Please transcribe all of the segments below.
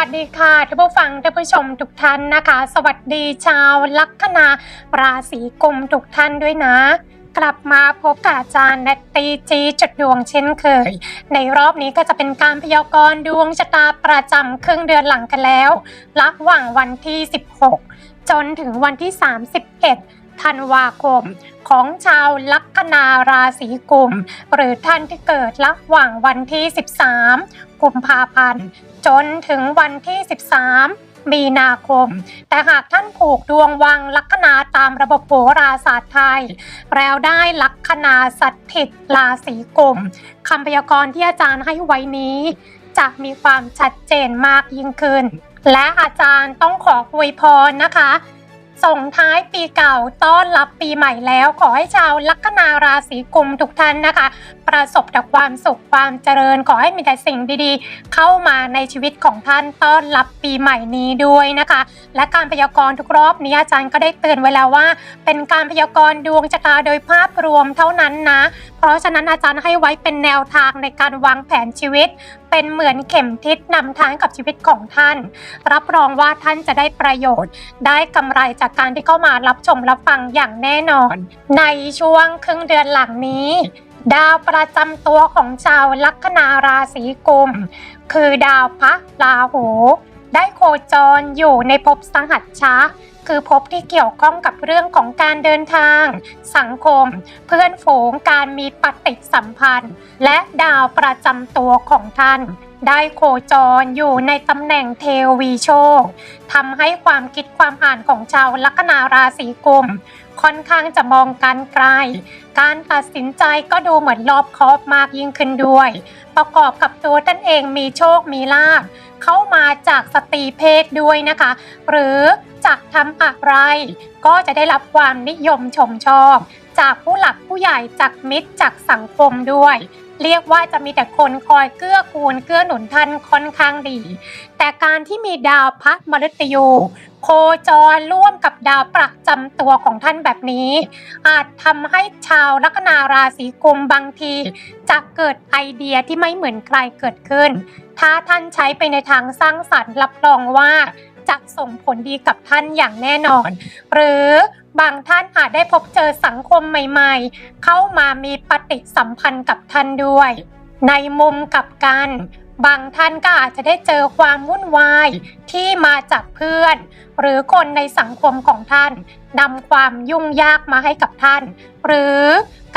วัสดีค่ะท่านผู้ฟังท่านผู้ชมทุกท่านนะคะ สวัสดีชาวลัคนาราศีกุมทุกท่านด้วยนะ กลับมาพบกับอาจารย์แนตตีจีจุดดวงเช่นเคย ในรอบนี้ก็จะเป็นการพยากรณ์ดวงชะตาประจำครึ่งเดือนหลังกันแล้วระหว่างวันที่ 16 จนถึงวันที่ 31 ธันวาคม ของชาวลัคนาราศีกุม หรือท่านที่เกิดระหว่างวันที่ 13 กุมภาพันธ์ จนถึงวันที่ 13มีนาคม แต่หากท่านผูกดวงวังลัคนาตามระบบโหราศาสตร์ไทย แล้วได้ลัคนาสถิตราศีกุมคำพยากรณ์ที่อาจารย์ให้ไว้นี้ จะมีความชัดเจนมากยิ่งขึ้น และอาจารย์ต้องขออวยพรนะคะ ส่งท้ายปีเก่าต้อนรับปีใหม่แล้ว ขอให้ชาวลัคนาราศีกุมทุกท่านนะคะ ประสบแต่ความสุขความเจริญ ขอให้มีแต่สิ่งดีๆ เข้ามาในชีวิตของท่านต้อนรับปีใหม่นี้ด้วยนะคะ และการพยากรณ์ทุกรอบนี้อาจารย์ก็ได้เตือนไว้แล้วว่า เป็นการพยากรณ์ดวงชะตาโดยภาพรวมเท่านั้นนะ เพราะฉะนั้นอาจารย์ให้ไว้เป็นแนวทางในการวางแผนชีวิต เป็นเหมือนเข็มทิศนำทางกับชีวิตของท่าน รับรองว่าท่านจะได้ประโยชน์ ได้กำไรจากการที่เข้ามารับชมรับฟังอย่างแน่นอน ในช่วงครึ่งเดือนหลังนี้ ดาวประจำตัวของชาวลัคนาราศีกุม คือดาวพระราหู ได้โคจรอยู่ในภพสหัชชะ คือพบที่เกี่ยวข้องกับเรื่องของการเดินทาง สังคม เพื่อนฝูงการมีปฏิสัมพันธ์ และดาวประจำตัวของท่าน ได้โคจรอยู่ในตำแหน่งเทวีโชคทำให้ความคิดความอ่านของชาวลัคนาราศีกุมค่อนข้างจะมองการไกล การตัดสินใจก็ดูเหมือนรอบคอบมากยิ่งขึ้นด้วย ประกอบกับตัวท่านเองมีโชคมีลาภเข้ามาจากสตรีเพศด้วยนะคะ หรือจะทำอะไร ก็จะได้รับความนิยมชมชอบ จากผู้หลักผู้ใหญ่จากมิตรจากสังคมด้วย เรียกว่าจะมีแต่คนคอยเกื้อกูลเกื้อหนุนท่านค่อนข้างดี แต่การที่มีดาวพระมฤตยูโคจรร่วมกับดาวประจำตัวของท่านแบบนี้ อาจทำให้ชาวลัคนาราศีกุมบางที จะเกิดไอเดียที่ไม่เหมือนใครเกิดขึ้น ถ้าท่านใช้ไปในทางสร้างสรรค์รับรองว่าจะส่งผลดีกับท่านอย่างแน่นอน หรือ บางท่านอาจได้พบเจอสังคมใหม่ ๆ เข้ามามีปฏิสัมพันธ์กับท่านด้วย ในมุมกับกัน บางท่านก็อาจจะได้เจอความวุ่นวายที่มาจากเพื่อน หรือคนในสังคมของท่านนำความยุ่งยากมาให้กับท่าน หรือ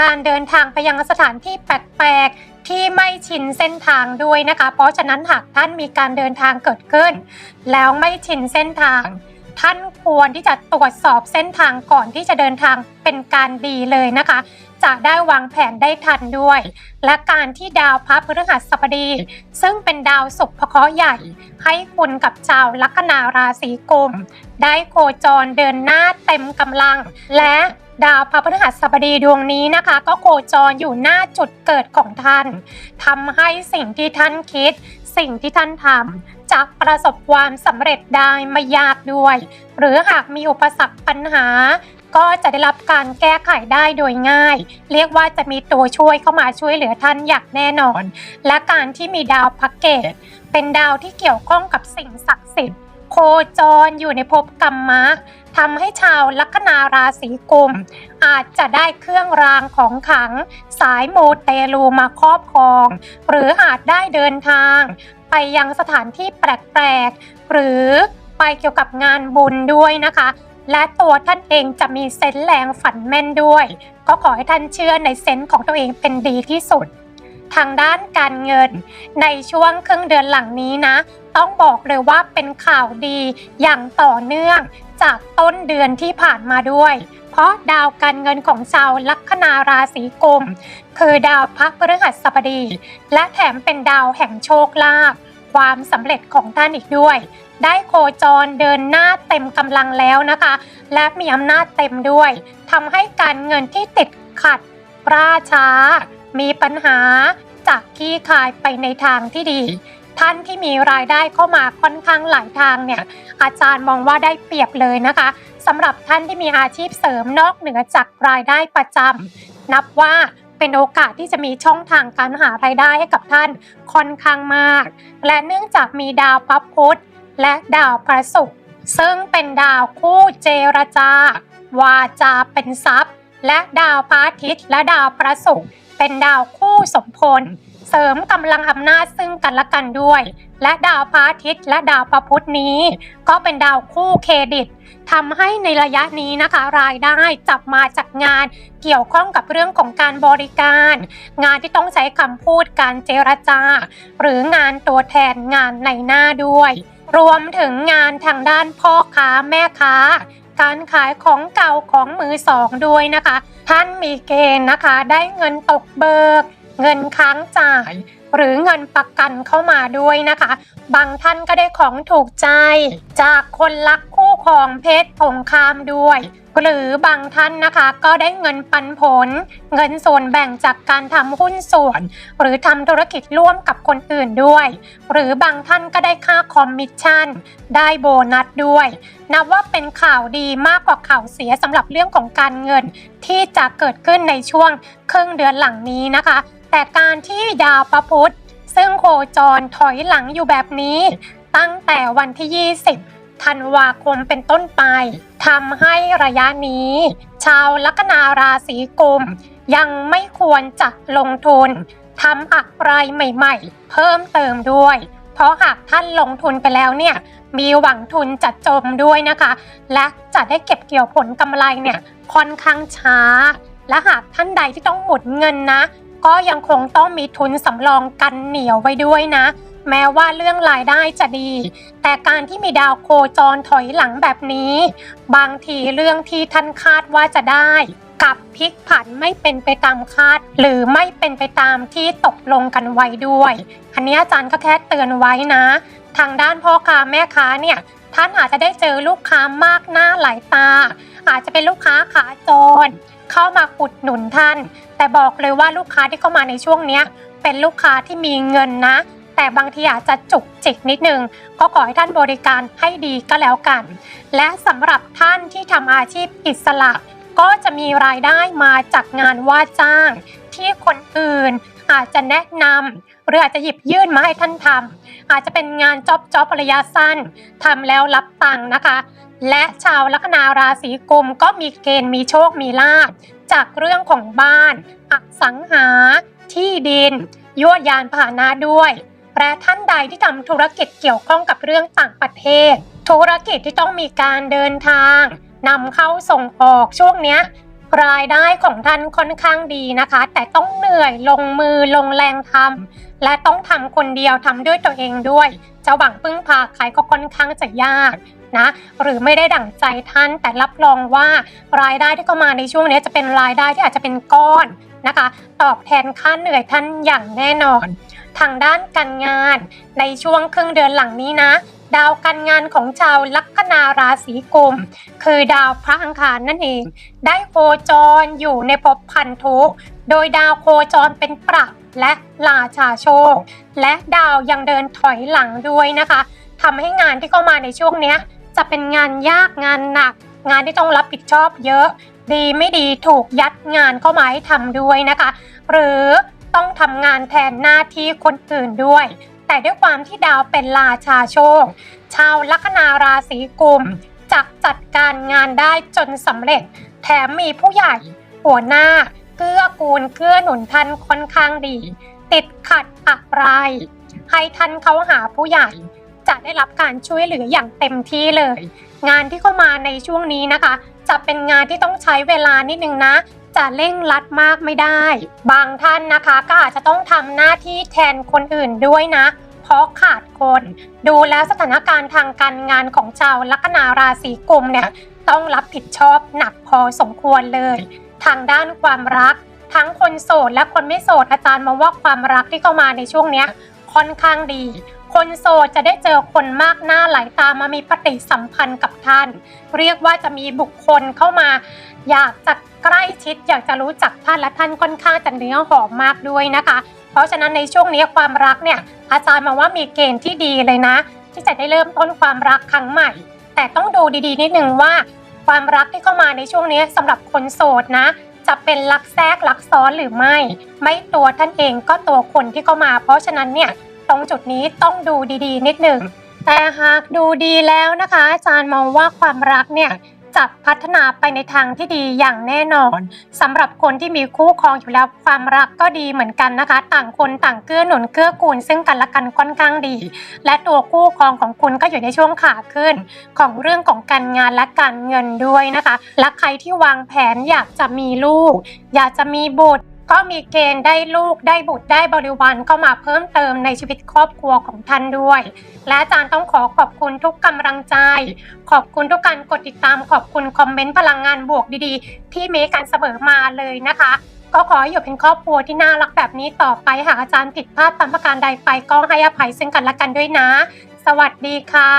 การเดินทางไปยังสถานที่แปลกๆที่ไม่ชินเส้นทางด้วยนะคะ เพราะฉะนั้นหากท่านมีการเดินทางเกิดขึ้น แล้วไม่ชินเส้นทาง ท่านควรที่จะตรวจสอบเส้นทางก่อนที่จะเดินทางเป็นการดีเลยนะคะ จะได้วางแผนได้ทันด้วย และการที่ดาวพระพฤหัสบดี ซึ่งเป็นดาวศุกร์พเคราะห์ใหญ่ ให้คุณกับชาวลัคนาราศีกุม ได้โคจรเดินหน้าเต็มกำลัง และดาวพระพฤหัสบดีดวงนี้นะคะ ก็โคจรอยู่หน้าจุดเกิดของท่านทำให้สิ่งที่ท่านคิด สิ่งที่ท่านทำ จะประสบความสำเร็จได้ไม่ยากด้วย หรือหากมีอุปสรรคปัญหา ก็จะได้รับการแก้ไขได้โดยง่าย เรียกว่าจะมีตัวช่วยเข้ามาช่วยเหลือท่านอย่างแน่นอน และการที่มีดาวพักเกต เป็นดาวที่เกี่ยวข้องกับสิ่งศักดิ์สิทธิ์โคจรอยู่ในภพกรรมะทำให้ชาวลัคนาราศีกุม อาจจะได้เครื่องรางของขลัง สายมูเตลูมาครอบครอง หรืออาจได้เดินทาง ไปยังสถานที่แปลกๆ หรือไปเกี่ยวกับงานบุญด้วยนะคะ และตัวท่านเองจะมีเซนส์แรงฝันแม่นด้วย ก็ขอให้ท่านเชื่อในเซนส์ของตัวเองเป็นดีที่สุด ทางด้านการเงินในช่วงครึ่งเดือนหลังนี้นะ ต้องบอกเลยว่าเป็นข่าวดีอย่างต่อเนื่องจากต้นเดือนที่ผ่านมาด้วย เพราะดาวการเงินของชาวลัคนาราศีกุมคือดาวพักพฤหัสบดี และแถมเป็นดาวแห่งโชคลาภความสำเร็จของท่านอีกด้วย ได้โคจรเดินหน้าเต็มกำลังแล้วนะคะ และมีอำนาจเต็มด้วยทำให้การเงินที่ติดขัดราช้า มีปัญหาจากขี้คายไปในทางที่ดี ท่านที่มีรายได้เข้ามาค่อนข้างหลายทางเนี่ยอาจารย์มองว่าได้เปรียบเลยนะคะสำหรับท่านที่มีอาชีพเสริมนอกเหนือจากรายได้ประจำนับว่าเป็นโอกาสที่จะมีช่องทางการหารายได้ให้กับท่านค่อนข้างมาก และเนื่องจากมีดาวพระพุธและดาวพระศุกร์ซึ่งเป็นดาวคู่เจรจา วาจาเป็นทรัพย์ และดาวพระอาทิตย์และดาวพระศุกร์เป็นดาวคู่สมพล เสริมกำลังอำนาจซึ่งกันและกันด้วย และดาวพระอาทิตย์และดาวพระพุธนี้ ก็เป็นดาวคู่เครดิตทำให้ในระยะนี้นะคะ รายได้จับมาจากงานเกี่ยวข้องกับเรื่องของการบริการ งานที่ต้องใช้คำพูดการเจรจา หรืองานตัวแทนงานในหน้าด้วย รวมถึงงานทางด้านพ่อค้าแม่ค้าการขายของเก่าของมือสองด้วยนะคะ ท่านมีเกณฑ์นะคะ ได้เงินตกเบิก เงินค้างจ่าย หรือเงินประกันเข้ามาด้วยนะคะ บางท่านก็ได้ของถูกใจ จากคนรักคู่ครองเพศตรงข้ามด้วย หรือบางท่านนะคะก็ได้เงินปันผล เงินส่วนแบ่งจากการทำหุ้นส่วน หรือทำธุรกิจร่วมกับคนอื่นด้วย หรือบางท่านก็ได้ค่าคอมมิชชั่น ได้โบนัสด้วย นับว่าเป็นข่าวดีมากกว่าข่าวเสียสำหรับเรื่องของการเงินที่จะเกิดขึ้นในช่วงครึ่งเดือนหลังนี้นะคะ แต่การที่ดาวพระพุธซึ่งโคจรถอยหลังอยู่แบบนี้ ตั้งแต่วันที่ 20 ธันวาคมเป็นต้นไปทำให้ระยะนี้ ชาวลัคนาราศีกุม ยังไม่ควรจะลงทุนทำอะไรใหม่ๆ เพิ่มเติมด้วย เพราะหากท่านลงทุนไปแล้วเนี่ยมีหวังทุนจะจมด้วยนะคะ และจะได้เก็บเกี่ยวผลกำไรเนี่ยค่อนข้างช้า และหากท่านใดที่ต้องหมุนเงินนะ ก็ยังคงต้องมีทุนสำรองกันเหนียวไว้ด้วยนะ แม้ว่าเรื่องรายได้จะดี แต่การที่มีดาวโคจรถอยหลังแบบนี้ บางทีเรื่องที่ท่านคาดว่าจะได้กลับพลิกผันไม่เป็นไปตามคาด หรือไม่เป็นไปตามที่ตกลงกันไว้ด้วย อันนี้อาจารย์ก็แค่เตือนไว้นะ ทางด้านพ่อค้าแม่ค้าเนี่ยท่านอาจจะได้เจอลูกค้ามากหน้าหลายตา อาจจะเป็นลูกค้าขาจร เข้ามาอุดหนุนท่าน แต่บอกเลยว่าลูกค้าที่เข้ามาในช่วงเนี้ย เป็นลูกค้าที่มีเงินนะ แต่บางทีอาจจะจุกจิกนิดนึง ก็ขอให้ท่านบริการให้ดีก็แล้วกัน และสำหรับท่านที่ทำอาชีพอิสระ ก็จะมีรายได้มาจากงานว่าจ้าง ที่คนอื่น อาจจะแนะนำหรืออาจจะหยิบยื่นมาให้ท่านทำอาจจะเป็นงานจ็อบจ็อบระยะสั้นทำแล้วรับตังค์นะคะ และชาวลัคนาราศีกุมก็มีเกณฑ์มีโชคมีลาภจากเรื่องของบ้านอสังหา ที่ดินยวดยานพาหนะด้วยและท่านใดที่ทำธุรกิจเกี่ยวข้องกับเรื่องต่างประเทศ ธุรกิจที่ต้องมีการเดินทางนำเข้าส่งออกช่วงเนี้ย รายได้ของท่านค่อนข้างดีนะคะ แต่ต้องเหนื่อยลงมือลงแรงทำและต้องทำคนเดียวทำด้วยตัวเองด้วย จะหวังพึ่งพาใครก็ค่อนข้างจะยากนะหรือไม่ได้ดั่งใจท่านแต่รับรองว่ารายได้ที่เข้ามาในช่วงนี้จะเป็นรายได้ที่อาจจะเป็นก้อนนะคะ ตอบแทนค่าเหนื่อยท่านอย่างแน่นอน ทางด้านการงานในช่วงครึ่งเดือนหลังนี้นะ ดาวการงานของชาวลัคนาราศีกุมคือดาวพระอังคารนั่นเอง ได้โคจรอยู่ในภพพันธุโดยดาวโคจรเป็นปรับและราชาโชค และดาวยังเดินถอยหลังด้วยนะคะทำให้งานที่เข้ามาในช่วงเนี้ยจะเป็นงานยากงานหนัก งานที่ต้องรับผิดชอบเยอะ ดีไม่ดีถูกยัดงานเข้ามาให้ทำด้วยนะคะ หรือต้องทำงานแทนหน้าที่คนอื่นด้วย แต่ด้วยความที่ดาวเป็นราชาโชค ชาวลัคนาราศีกุมจะจัดการงานได้จนสำเร็จ แถมมีผู้ใหญ่หัวหน้า เกื้อกูลเกื้อหนุนท่านค่อนข้างดี ติดขัดอะไรให้ท่านเขาหาผู้ใหญ่ จะได้รับการช่วยเหลืออย่างเต็มที่เลย งานที่เข้ามาในช่วงนี้นะคะ จะเป็นงานที่ต้องใช้เวลานิดนึงนะจะเร่งรัดมากไม่ได้ บางท่านนะคะก็อาจจะต้องทำหน้าที่แทนคนอื่นด้วยนะเพราะขาดคน ดูแล้วสถานการณ์ทางการงานของชาวลัคนาราศีกุมเนี่ยต้องรับผิดชอบหนักพอสมควรเลย ทางด้านความรัก ทั้งคนโสดและคนไม่โสดอาจารย์มองว่าความรักที่เข้ามาในช่วงเนี้ยค่อนข้างดี คนโสดจะได้เจอคนมากหน้าหลายตามามีปฏิสัมพันธ์กับท่าน เรียกว่าจะมีบุคคลเข้ามา อยากจะใกล้ชิดอยากจะรู้จักท่านและท่านค่อนข้างจะเนื้อหอมมากด้วยนะคะ เพราะฉะนั้นในช่วงนี้ความรักเนี่ยอาจารย์มองว่ามีเกณฑ์ที่ดีเลยนะ ที่จะได้เริ่มต้นความรักครั้งใหม่ แต่ต้องดูดีๆ นิดนึงว่า ความรักที่เข้ามาในช่วงนี้สำหรับคนโสดนะ จะเป็นรักแทรกรักซ้อนหรือไม่ ไม่ตัวท่านเองก็ตัวคนที่เข้ามา เพราะฉะนั้นเนี่ยตรงจุดนี้ต้องดูดีๆ นิดหนึ่งแต่หากดูดีแล้วนะคะ อาจารย์มองว่าความรักเนี่ย จะพัฒนาไปในทางที่ดีอย่างแน่นอนสำหรับคนที่มีคู่ครองอยู่แล้วความรักก็ดีเหมือนกันนะคะ ต่างคนต่างเกื้อหนุนเกื้อกูลซึ่งกันและกันค่อนข้างดี และตัวคู่ครองของคุณก็อยู่ในช่วงขาขึ้น ของเรื่องของการงานและการเงินด้วยนะคะ และใครที่วางแผนอยากจะมีลูก อยากจะมีบุตร ก็มีเกณฑ์ได้ลูกได้บุตรได้บริวารเข้ามาเพิ่มเติมในชีวิตครอบครัวของท่านด้วย และอาจารย์ต้องขอขอบคุณทุกกำลังใจ ขอบคุณทุกการกดติดตามขอบคุณคอมเมนต์พลังงานบวกดีๆ ที่เมการเสมอมาเลยนะคะ ก็ขออยู่เป็นครอบครัวที่น่ารักแบบนี้ต่อไปหากอาจารย์ผิดพลาดตามประการใดไปก็ให้อภัยซึ่งกันและกันด้วยนะ สวัสดีค่ะ